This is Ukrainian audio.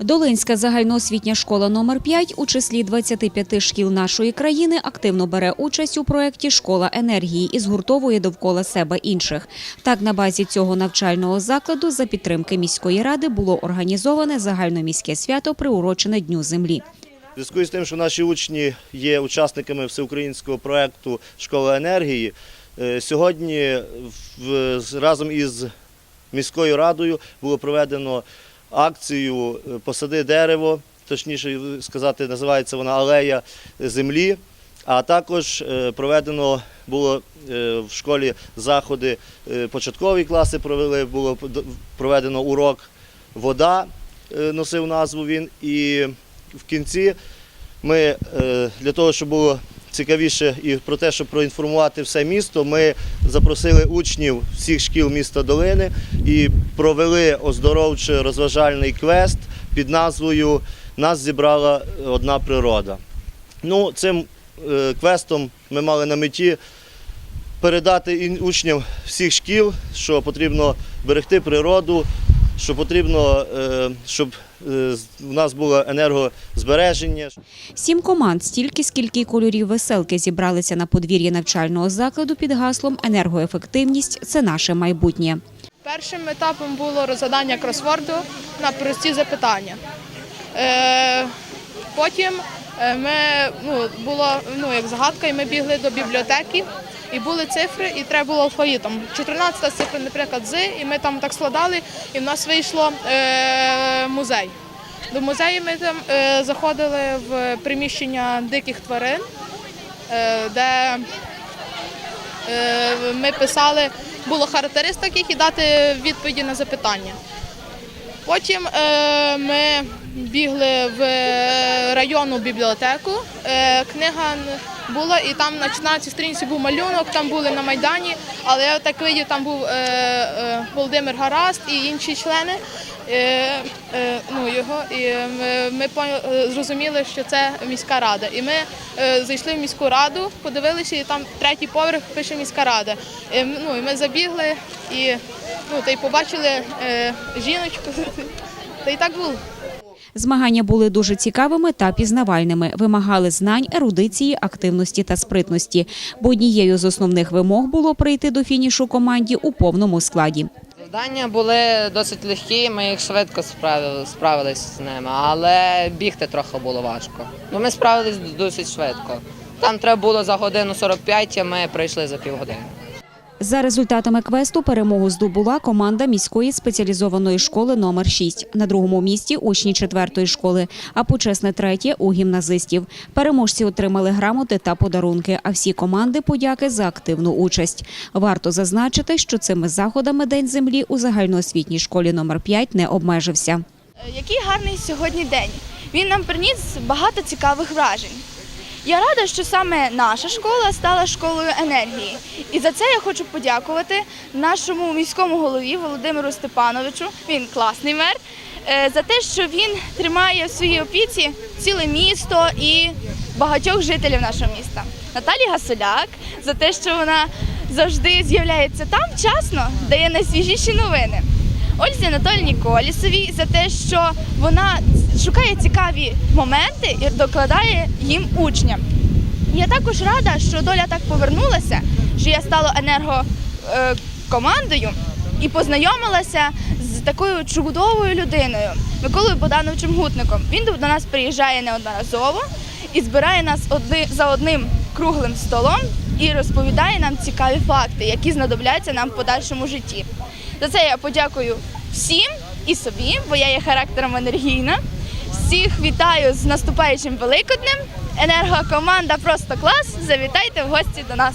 Долинська загальноосвітня школа номер 5 у числі 25 шкіл нашої країни активно бере участь у проєкті Школа енергії і згуртовує довкола себе інших. Так, на базі цього навчального закладу за підтримки міської ради було організоване загальноміське свято, приурочене Дню землі. Зв'язку з тим, що наші учні є учасниками всеукраїнського проєкту Школа енергії, е, сьогодні разом із міською радою було проведено акцію е, Посади дерево, точніше сказати, називається вона Алея землі. А також е, проведено було е, в школі заходи, початкові класи провели, було проведено урок Вода, носив назву він. І в кінці ми для того, щоб було цікавіше і про те, щоб проінформувати все місто, ми запросили учнів всіх шкіл міста Долини і провели оздоровчо-розважальний квест під назвою Нас зібрала одна природа. Ну, цим е, квестом ми мали на меті передати учням всіх шкіл, що потрібно берегти природу, що потрібно, е, щоб е, в нас було енергозбереження. Сім команд, стільки скільки кольорів веселки зібралися на подвір'ї навчального закладу під гаслом «Енергоефективність – це наше майбутнє». Першим етапом було розгадання кросворду на прості запитання. Е, потім е, ми, ну, було ну, як загадка, і ми бігли до бібліотеки, і були цифри, і треба було алфавітом. 14 цифра, наприклад, з, і ми там так складали, і в нас вийшло е, музей. До музею ми там е, заходили в приміщення диких тварин, е, де ми писали, було характеристик їх і дати відповіді на запитання. Потім е, ми бігли в районну бібліотеку. Е, книга була, і там на 14 сторінці був малюнок, там були на Майдані, але я так видів, там був е, е, Володимир Гараст і інші члени. Е, е, ну, його, і ми, ми е, зрозуміли, що це міська рада. І ми е, зайшли в міську раду, подивилися, і там третій поверх пише міська рада. І, ну, і ми забігли і, ну, та й побачили е, жіночку. Та й так було. Змагання були дуже цікавими та пізнавальними, вимагали знань, ерудиції, активності та спритності. Бо однією з основних вимог було прийти до фінішу команді у повному складі. Завдання були досить легкі, ми їх швидко справили, справилися з ними, але бігти трохи було важко. Ну, ми справились досить швидко. Там треба було за годину 45, а ми прийшли за півгодини. За результатами квесту перемогу здобула команда міської спеціалізованої школи номер 6 На другому місці учні четвертої школи, а почесне третє у гімназистів. Переможці отримали грамоти та подарунки. А всі команди подяки за активну участь. Варто зазначити, що цими заходами День землі у загальноосвітній школі номер 5 не обмежився. Який гарний сьогодні день. Він нам приніс багато цікавих вражень. Я рада, що саме наша школа стала школою енергії. І за це я хочу подякувати нашому міському голові Володимиру Степановичу. Він класний мер. е, За те, що він тримає в своїй опіці ціле місто і багатьох жителів нашого міста. Наталі Гасоляк за те, що вона завжди з'являється там вчасно, дає найсвіжіші новини. Ользі Анатольні Колісовій за те, що вона шукає цікаві моменти і докладає їм учням. Я також рада, що доля так повернулася, що я стала енергокомандою і познайомилася з такою чудовою людиною Миколою Богдановичем Гутником. Він до нас приїжджає неодноразово і збирає нас одни за одним круглим столом і розповідає нам цікаві факти, які знадобляться нам в подальшому житті. За це я подякую всім і собі, бо я є характером енергійна. Всіх вітаю з наступаючим Великоднем. Енергокоманда просто клас. Завітайте в гості до нас.